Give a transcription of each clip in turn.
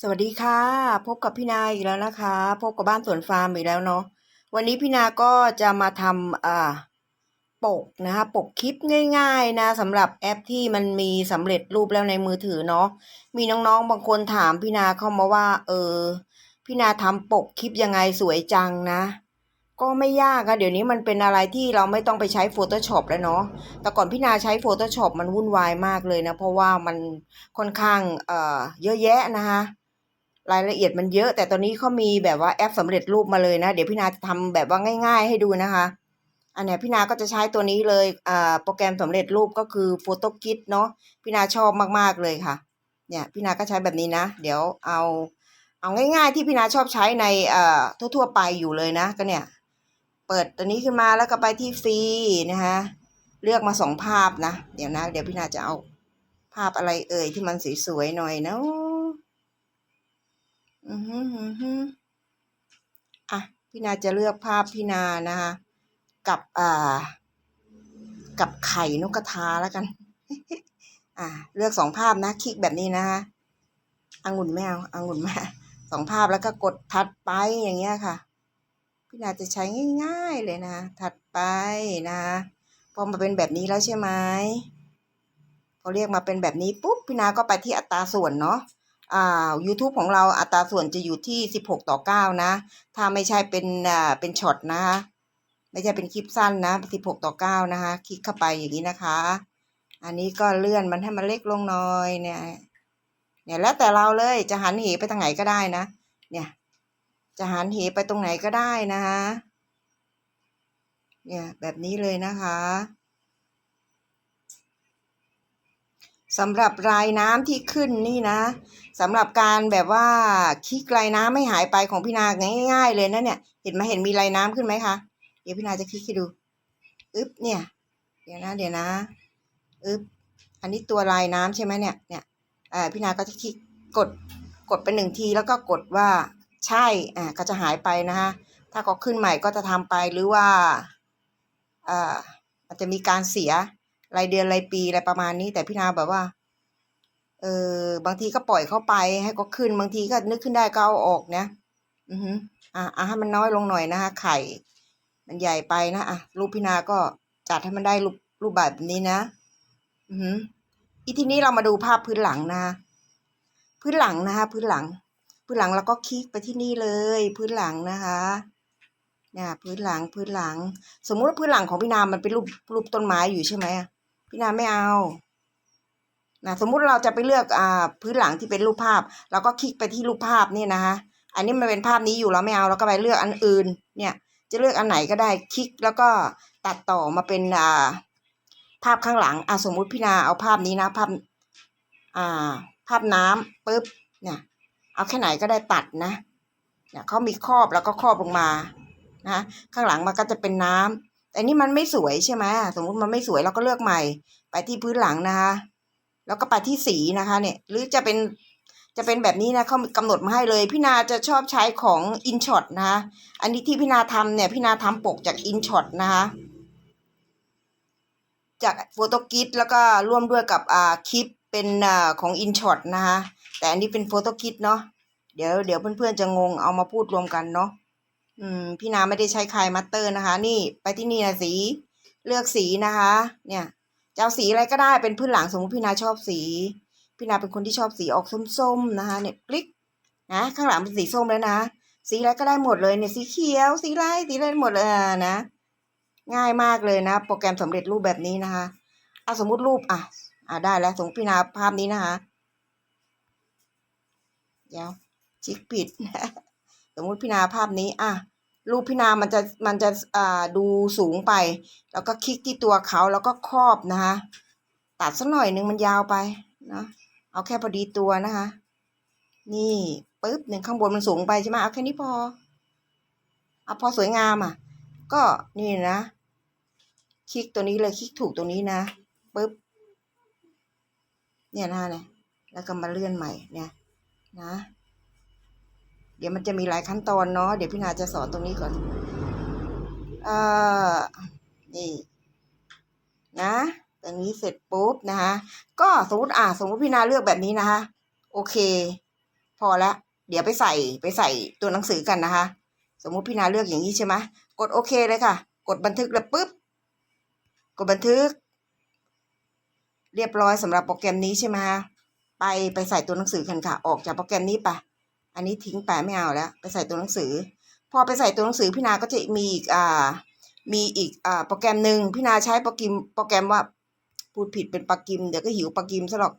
สวัสดีค่ะ พบกับพี่นาอีกแล้วนะคะ พบกับบ้านสวนฟาร์มอีกแล้วเนาะวันนี้พี่นาก็จะมาทำอ่าปกนะคะปกคลิปง่าย ๆนะสำหรับแอปที่มันมีสำเร็จรูปแล้วในมือถือเนาะมีน้องๆบางคนถามพี่นาเข้ามาว่า เออ พี่นาทำปกคลิปยังไงสวยจังนะ ก็ไม่ยากอะเดี๋ยวนี้มันเป็นอะไรที่เราไม่ต้องไปใช้ Photoshop แล้วเนาะแต่ก่อนพี่นาใช้ Photoshop มันวุ่นวายมากเลยนะ เพราะว่ามันค่อนข้างเอ่อเยอะแยะนะคะ รายละเอียดมันเยอะ แต่ตอนนี้เขามีแบบว่าแอปสำเร็จรูปมาเลยนะ เดี๋ยวพี่นาจะทำแบบว่าง่าย ๆ ให้ดูนะคะ อันเนี้ยพี่นาก็จะใช้ตัวนี้เลยอ่าโปรแกรมสำเร็จรูปก็คือ PhotoKit เนาะพี่นาชอบมากๆเลยค่ะ เนี่ยพี่นาก็ใช้แบบนี้นะ เดี๋ยวเอาเอาง่าย ๆ ที่พี่นาชอบใช้ในเอ่อทั่ว ๆ ไปอยู่เลยนะ ก็เนี่ย เปิดตัวนี้ขึ้นมาแล้วก็ไปที่ฟรีนะคะเลือกมาสองภาพนะ เดี๋ยวนะ เดี๋ยวพี่นาจะเอาภาพอะไรเอ่ยที่มันสวยๆหน่อยเนาะ อือฮึอือฮึอะพี่นาจะเลือกภาพพี่นานะคะกับอ่ากับไข่นกกระทาแล้วกัน อ่า เลือกสองภาพนะคลิกแบบนี้นะคะองุ่นแมวองุ่นแม่สองภาพแล้วก็กดถัดไปอย่างเงี้ยค่ะ พี่นาจะใช้ง่าย ๆเลยนะถัดไปนะพอมาเป็นแบบนี้แล้วใช่ไหมพอเรียกมาเป็นแบบนี้ปุ๊บพี่นาก็ไปที่อัตราส่วนเนาะ อ่า YouTube ของเราอัตราส่วนจะอยู่ที่สิบหกต่อเก้านะ ถ้าไม่ใช่เป็นอ่าเป็นช็อตนะคะไม่ใช่เป็นคลิปสั้นนะสิบหกต่อเก้านะคะ คลิกเข้าไปอย่างนี้นะคะ อันนี้ก็เลื่อนมันให้มันเล็กลงหน่อยเนี่ยเนี่ยแล้วแต่เราเลยจะหันเหไปทางไหนก็ได้นะ เนี่ยจะหันเหไปตรงไหนก็ได้นะคะเนี่ยแบบนี้เลยนะคะ สำหรับรายน้ำที่ขึ้นนี่นะสำหรับการแบบว่าคลิกรายน้ำไม่หายไปของพี่นาง่าย ๆ เลยนะเนี่ย เห็นไหมเห็นมีรายน้ำขึ้นไหมคะเดี๋ยวพี่นาจะคลิกให้ดูอึ๊บเนี่ย เดี๋ยวนะ เดี๋ยวนะอึ๊บอันนี้ตัวลายน้ำใช่ไหมเนี่ยเนี่ยอ่าพี่นาก็จะคลิกกดกดไปหนึ่งทีแล้วก็กดว่าใช่อ่าก็จะหายไปนะคะถ้าก็ขึ้นใหม่ก็จะทำไปหรือว่าอ่ามันจะมีการเสีย รายเดือนรายปีอะไรประมาณนี้ แต่พี่นาแบบว่า เออบางทีก็ปล่อยเข้าไป ให้ก็ขึ้นบางทีก็นึกขึ้นได้ก็เอาออกนะอือฮึอะอะให้มันน้อยลงหน่อยนะคะไข่ มันใหญ่ไปนะอะรูปพี่นาก็จัดให้มันได้รูปรูปแบบนี้นะ อือฮึอีทีนี้เรามาดูภาพพื้นหลังนะพื้นหลังนะคะ พื้นหลัง พื้นหลังแล้วก็คลิกไปที่นี่เลย พื้นหลังนะคะเนี่ยพื้นหลังพื้นหลัง สมมุติว่าพื้นหลังของพี่นามันเป็นรูปรูปต้นไม้อยู่ใช่ไหมอะ พี่นาไม่เอานะสมมุติเราจะไปเลือกอ่าพื้นหลังที่เป็นรูปภาพ เราก็คลิกไปที่รูปภาพนี่นะคะ อันนี้มันเป็นภาพนี้อยู่เราไม่เอาเราก็ไปเลือกอันอื่น เนี่ย จะเลือกอันไหนก็ได้คลิกแล้วก็ตัดต่อมาเป็นอ่าภาพข้างหลังอะสมมุติพี่นาเอาภาพนี้นะภาพอ่า ภาพน้ำปุ๊บเนี่ยเอาแค่ไหนก็ได้ตัดนะเนี่ยเขามีครอบแล้วก็ครอบลงมานะข้างหลังมันก็จะเป็นน้ำ แต่นี่มันไม่สวยใช่ไหมสมมุติมันไม่สวยเราก็เลือกใหม่ ไปที่พื้นหลังนะคะ แล้วก็ไปที่สีนะคะ เนี่ย หรือจะเป็นจะเป็นแบบนี้นะเขากำหนดมาให้เลย พี่นาจะชอบใช้ของ InShot นะคะอันนี้ที่พี่นาทำเนี่ยพี่นาทำปกจาก InShot นะคะจากโฟโต้กิทแล้วก็ร่วมด้วยกับอ่าคลิปเป็นอ่าของ InShot นะคะแต่อันนี้เป็นโฟโต้กิทเนาะเดี๋ยวเดี๋ยวเพื่อนๆจะงงเอามาพูดรวมกันเนาะ อืมพี่นาไม่ได้ใช้คายมัตเตอร์นะคะ นี่ไปที่นี่นะสี เลือกสีนะคะ เนี่ยจะเอาสีอะไรก็ได้เป็นพื้นหลังสมมติพี่นาชอบสี พี่นาเป็นคนที่ชอบสีออกส้มๆนะคะ เนี่ยคลิกนะข้างหลังเป็นสีส้มแล้วนะสีอะไรก็ได้หมดเลยเนี่ยสีเขียว สีอะไรสีอะไรหมดเลยอะนะ ง่ายมากเลยนะ โปรแกรมสำเร็จรูปแบบนี้นะคะเอาสมมุติรูปอะ อ่าได้แล้วสมมติพี่นาภาพนี้นะคะเดี๋ยวชิคผิด สมมุติพี่นาภาพนี้อะรูปพี่นามันจะมันจะอ่าดูสูงไป แล้วก็คลิกที่ตัวเขาแล้วก็ครอบนะคะ ตัดสักหน่อยนึงมันยาวไปนะเอาแค่พอดีตัวนะคะ นี่ปึ๊บหนึ่งข้างบนมันสูงไปใช่ไหมเอาแค่นี้พอเอาพอสวยงามอะ ก็นี่นะคลิกตัวนี้เลยคลิกถูกตัวนี้นะปึ๊บเนี่ยนะเนี่ยแล้วก็มาเลื่อนใหม่เนี่ยนะ เดี๋ยวมันจะมีหลายขั้นตอนเนาะเดี๋ยวพี่นาจะสอนตรงนี้ก่อนเอ่อนี่ นะตรงนี้เสร็จปุ๊บนะคะก็สมมติอ่าสมมติพี่นาเลือกแบบนี้นะคะโอเค พอละเดี๋ยวไปใส่ไปใส่ตัวหนังสือกันนะคะ สมมุติพี่นาเลือกอย่างนี้ใช่ไหมกดโอเคเลยค่ะ กดบันทึกแล้วปุ๊บกดบันทึก เรียบร้อยสำหรับโปรแกรมนี้ใช่ไหมคะไปไปใส่ตัวหนังสือกันค่ะ ออกจากโปรแกรมนี้ไป อันนี้ทิ้งไปไม่เอาแล้ว ไปใส่ตัวหนังสือ พอไปใส่ตัวหนังสือพี่นาก็จะมีอีกอ่ามีอีกอ่าโปรแกรมหนึ่งพี่นาใช้โปรแกรมโปรแกรมว่าพูดผิดเป็นปากิมเดี๋ยวก็หิวปากิมซะหรอก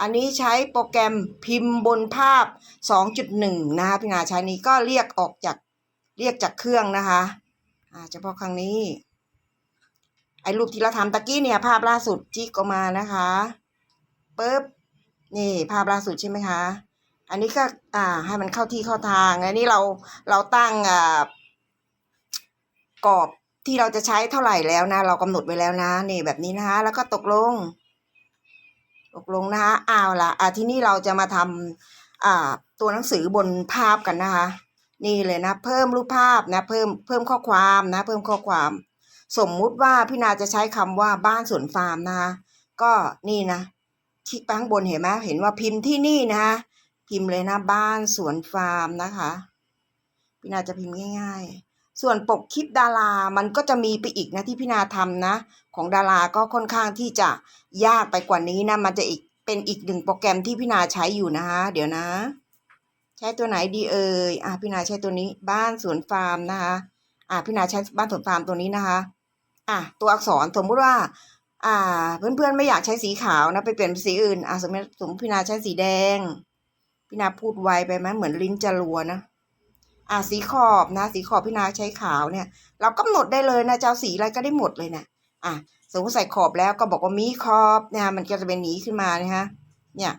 อันนี้ใช้โปรแกรมพิมพ์บนภาพ 2.1 นะคะพี่นาใช้นี้ก็เรียกออกจากเรียกจากเครื่องนะคะอ่าเฉพาะครั้งนี้ ไอ้รูปที่เราทำตะกี้เนี่ย ภาพล่าสุดจิกออกมานะคะปึ๊บนี่ภาพล่าสุดใช่ไหมคะ อันนี้ก็อ่าให้มันเข้าที่เข้าทาง อันนี้เราเราตั้งอ่ากรอบที่เราจะใช้เท่าไหร่แล้วนะ เรากำหนดไว้แล้วนะนี่แบบนี้นะคะ แล้วก็ตกลง ตกลงนะคะอ้าวละอ่าที่นี่เราจะมาทำอ่าตัวหนังสือบนภาพกันนะคะ นี่เลยนะ เพิ่มรูปภาพนะ เพิ่มเพิ่มข้อความนะ เพิ่มข้อความ สมมุติว่าพี่นาจะใช้คำว่าบ้านสวนฟาร์มนะคะก็นี่นะคลิกไปข้างบนเห็นไหมเห็นว่าพิมพ์ที่นี่นะคะ พิมพ์เลยนะบ้านสวนฟาร์มนะคะพี่นาจะพิมพ์ง่าย ๆ ส่วนปกคลิปดารามันก็จะมีไปอีกนะที่พี่นาทำนะ ของดาราก็ค่อนข้างที่จะยากไปกว่านี้นะ มันจะอีกเป็นอีกหนึ่งโปรแกรมที่พี่นาใช้อยู่นะคะเดี๋ยวนะ ใช้ตัวไหนดีเอ่ยอะพี่นาใช้ตัวนี้บ้านสวนฟาร์มนะคะอะพี่นาใช้บ้านสวนฟาร์มตัวนี้นะคะอะตัวอักษรสมมุติว่า อ่า เพื่อนๆไม่อยากใช้สีขาวนะ ไปเปลี่ยนเป็นสีอื่นอะสมมติสมมติพี่นาใช้สีแดง พี่นาพูดไวไปไหมเหมือนลิ้นจะรัวนะอะสีขอบนะ สีขอบพี่นาใช้ขาวเนี่ย เรากำหนดได้เลยนะเจะเอาสีอะไรก็ได้หมดเลยนะอะสมมติใส่ขอบแล้วก็บอกว่ามีขอบนี่ยมันก็จะเป็นหนีขึ้นมานะฮะเนี่ย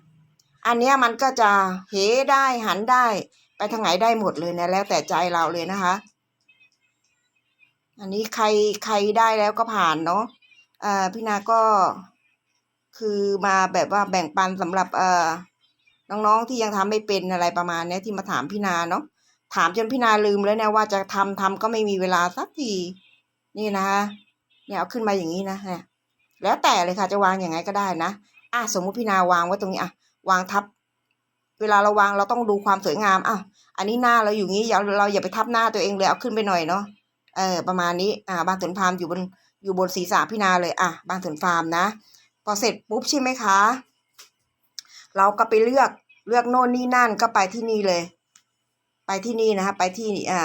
อันเนี้ยมันก็จะเหได้หันได้ไปทางไหนได้หมดเลยนะแล้วแต่ใจเราเลยนะคะ อันนี้ใครใครได้แล้วก็ผ่านเนาะอ่าพี่นาก็คือมาแบบว่าแบ่งปันสำหรับเอ่อ น้องๆที่ยังทำไม่เป็นอะไรประมาณเนี้ยที่มาถามพี่นาเนาะถามจนพี่นาลืมแล้วนะว่าจะทำทำก็ไม่มีเวลาสักทีนี่นะคะเนี่ยเอาขึ้นมาอย่างนี้นะเนี่ยแล้วแต่เลยค่ะจะวางอย่างไงก็ได้นะอะสมมุติพี่นาวางไว้ตรงนี้อะวางทับ เวลาเราวางเราต้องดูความสวยงามอะอันนี้หน้าเราอยู่งี้อย่าเราอย่าไปทับหน้าตัวเองเลยเอาขึ้นไปหน่อยเนาะเออประมาณนี้อ่าบานสวนฟาร์มอยู่บนอยู่บนศีรษะพี่นาเลยอะบานสวนฟาร์มนะ พอเสร็จปุ๊บใช่ไหมคะ เราก็ไปเลือก เลือกโน่นนี่นั่นก็ไปที่นี่เลย ไปที่นี่นะคะไปที่อ่า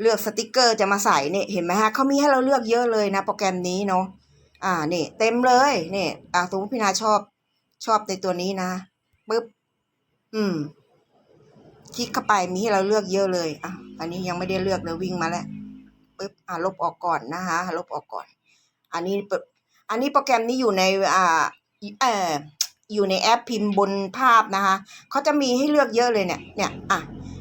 เลือกสติกเกอร์จะมาใส่เนี่ยเห็นไหมฮะเขามีให้เราเลือกเยอะเลยนะ โปรแกรมนี้เนาะอ่าเนี่ยเต็มเลยเนี่ยอ่าสมมติพี่นาชอบชอบในตัวนี้นะปึ๊บอืม คลิกเข้าไปมีให้เราเลือกเยอะเลยอะอันนี้ยังไม่ได้เลือกเลยวิ่งมาแล้วปึ๊บอ่าลบออกก่อนนะคะลบออกก่อน อันนี้ปึ๊บอันนี้โปรแกรมนี้อยู่ในอ่าเออ อยู่ในแอปพิมพ์บนภาพนะคะเขาจะมีให้เลือกเยอะเลยเนี่ย เนี่ย อะ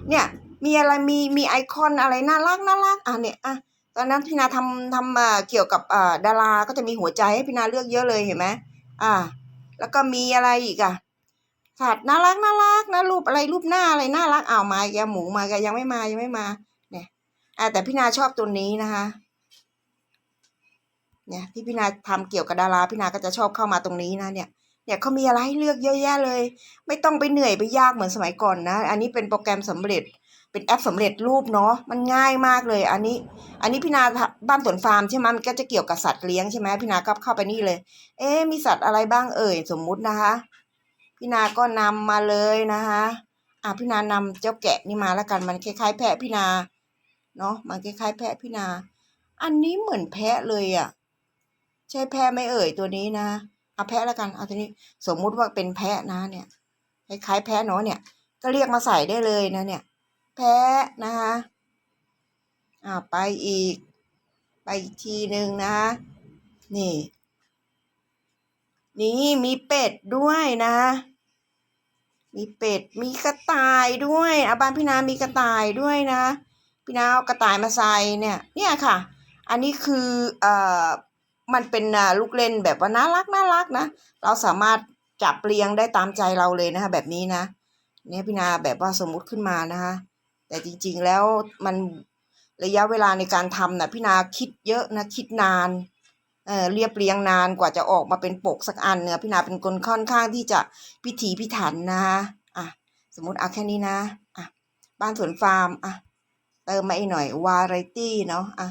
เนี่ย มีอะไร มี มีไอคอนอะไรน่ารักน่ารัก อะ เนี่ย อะ ตอนนั้นพี่นาทำทำเกี่ยวกับอ่าดารา ก็จะมีหัวใจให้พี่นาเลือกเยอะเลยเห็นไหมอ่าแล้วก็มีอะไรอีกอะสัตว์น่ารักน่ารักนะรูปอะไรรูปหน้าอะไรน่ารักอ้าวมาแกหมูมาแกยังไม่มายังไม่มา เนี่ยอ่าแต่พี่นาชอบตัวนี้นะคะ เนี่ยที่พี่นาทำเกี่ยวกับดาราพี่นาก็จะชอบเข้ามาตรงนี้นะเนี่ย เนี่ยเขามีอะไรให้เลือกเยอะแยะเลย ไม่ต้องไปเหนื่อยไปยากเหมือนสมัยก่อนนะ อันนี้เป็นโปรแกรมสำเร็จ เป็นแอปสำเร็จรูปเนาะ มันง่ายมากเลย อันนี้ อันนี้พี่นาทำบ้านสวนฟาร์มใช่ไหมมันก็จะเกี่ยวกับสัตว์เลี้ยงใช่ไหมพี่นาก็เข้าไปนี่เลย เอ๊มีสัตว์อะไรบ้างเอ่ยสมมุตินะคะ พี่นาก็นำมาเลยนะคะอะพี่นานำเจ้าแกะนี่มาแล้วกัน มันคล้าย ๆ แพะพี่นา เนาะ มันคล้ายๆ แพะพี่นา อันนี้เหมือนแพะเลยอะ ใช่แพะไหม่เอ่ยตัวนี้นะ เอาแพะแล้วกันเอาตัวนี้สมมุติว่าเป็นแพะนะเนี่ยคล้ายๆแพะเนาะเนี่ย ก็เรียกมาใส่ได้เลยนะเนี่ย แพะนะคะอ่าไปอีก ไปอีกทีหนึ่งนะนี่ นี่มีเป็ดด้วยนะ มีเป็ดมีกระต่ายด้วยอาบ้านพี่นามีกระต่ายด้วยนะ พี่นาเอากระต่ายมาใส่เนี่ย เนี่ยค่ะ อันนี้คือเอ่อ มันเป็นลูกเล่นแบบว่าน่ารักน่ารักนะ เราสามารถจับเรียงได้ตามใจเราเลยนะคะ แบบนี้นะ เนี่ยพี่นาแบบว่าสมมุติขึ้นมานะคะ แต่จริงๆแล้วมันระยะเวลาในการทำนะพี่นาคิดเยอะนะคิดนานเอ่อเรียบเรียงนานกว่าจะออกมาเป็นปกสักอันเนี่ยพี่นาเป็นคนค่อนข้างที่จะพิถีพิถันนะคะอะสมมติเอาแค่นี้นะอะบ้านสวนฟาร์มอะเติมมาอีกหน่อยวาไรตี้เนาะอะ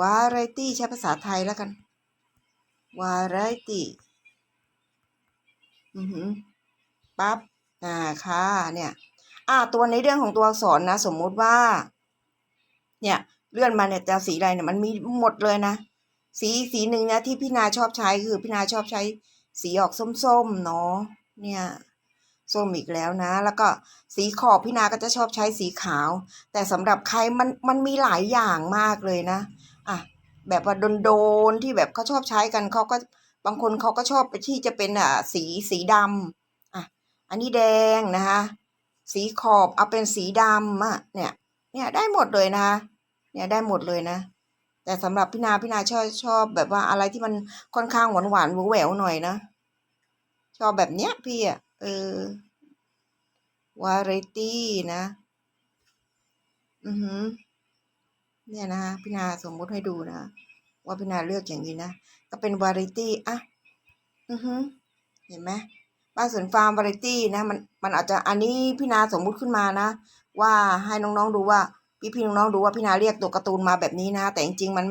วาไรตี้ใช้ภาษาไทยแล้วกัน วาไรตี้อือหือปั๊บอ่าค่ะเนี่ยอ่าตัวในเรื่องของตัวอักษรนะ สมมุติว่า เนี่ย เลื่อนมาเนี่ยจะสีอะไรเนี่ยมันมีหมดเลยนะสีสีหนึ่งนะที่พี่นาชอบใช้คือพี่นาชอบใช้ สีออกส้มๆเนาะเนี่ยส้มอีกแล้วนะ แล้วก็สีขอบพี่นาก็จะชอบใช้สีขาว แต่สำหรับใครมันมันมีหลายอย่างมากเลยนะ แบบว่าโดนๆที่แบบเขาชอบใช้กันเขาก็บางคนเขาก็ชอบไปที่จะเป็นอะสีสีดำอะอันนี้แดงนะคะ สีขอบเอาเป็นสีดำอะเนี่ย เนี่ยได้หมดเลยนะคะเนี่ยได้หมดเลยนะ แต่สำหรับพี่นาพี่นาชอบชอบแบบว่าอะไรที่มันค่อนข้างหวานหวานแหววหน่อยนะ ชอบแบบเนี้ยพี่อะเออวาไรตี้นะ อือหือ เนี่ยนะพี่นาสมมุติให้ดูนะ ว่าพี่นาเลือกอย่างนี้นะ ก็เป็นวาไรตี้อะอือหือเห็นไหมบ้านสวนฟาร์มวาไรตี้นะมันมันอาจจะอันนี้พี่นาสมมุติขึ้นมานะ ว่าให้น้องๆดูว่าพี่พี่น้องๆดูว่าพี่นาเรียกตัวการ์ตูนมาแบบนี้นะ แต่จริงๆมัน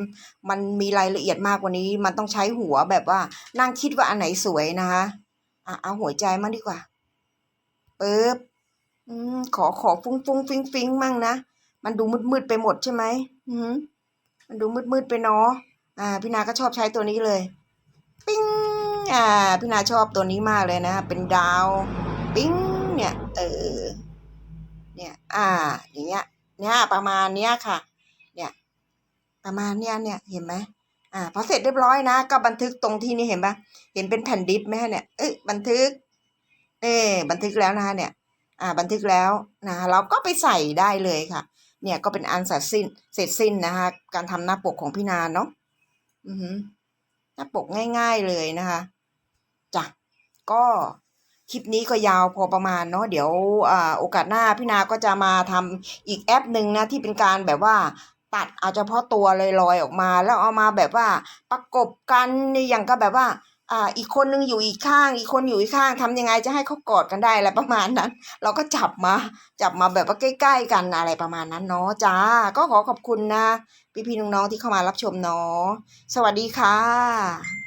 มันมีรายละเอียดมากกว่านี้ มันต้องใช้หัวแบบว่า นั่งคิดว่าอันไหนสวยนะคะอะเอาหัวใจมั่งดีกว่าปึ๊บอืมขอขอฟุ้งฟุ้งฟิงฟิงมั่งนะ มันดูมืดมืดไปหมดใช่ไหม มมันดูมืดมืดๆไปเนาะอ่าพี่นาก็ชอบใช้ตัวนี้เลย ปิ้งอ่าพี่นาชอบตัวนี้มากเลยนะเป็นดาว ปิ้งเนี่ยเออเนี่ยอ่าอย่างเงี้ยเนี่ยประมาณเนี้ยค่ะ เนี่ยประมาณเนี้ยเนี่ยเห็นไหมอ่าพอเสร็จเรียบร้อยนะ ก็บันทึกตรงที่นี่เห็นปะเห็นเป็นแผ่นดิสไหมเนี่ยเอ้ยบันทึกเอ้บันทึกแล้วนะคะเนี่ย อ่า บันทึกแล้วนะเราก็ไปใส่ได้เลยค่ะ เนี่ยก็เป็นอันเสร็จสิ้นเสร็จสิ้นนะคะการทำหน้าปกของพี่นาเนาะอือหือหน้าปกง่าย ๆเลยนะคะจ้ะก็คลิปนี้ก็ยาวพอประมาณเนาะเดี๋ยวอ่าโอกาสหน้าพี่นาก็จะมาทำอีกแอปหนึ่งนะที่เป็นการแบบว่าตัดเอาเฉพาะตัวลอยๆออกมา แล้วเอามาแบบว่าประกบกันอย่างก็แบบว่า อ่าอีกคนนึงอยู่อีกข้าง อีกคนอยู่อีกข้างทำยังไงจะให้เขากอดกันได้อะไรประมาณนั้น เราก็จับมาจับมาแบบว่าใกล้ ๆ กันอะไรประมาณนั้นเนาะจ้า ก็ขอขอบคุณนะ พี่ๆน้องๆที่เข้ามารับชมเนาะสวัสดีค่ะ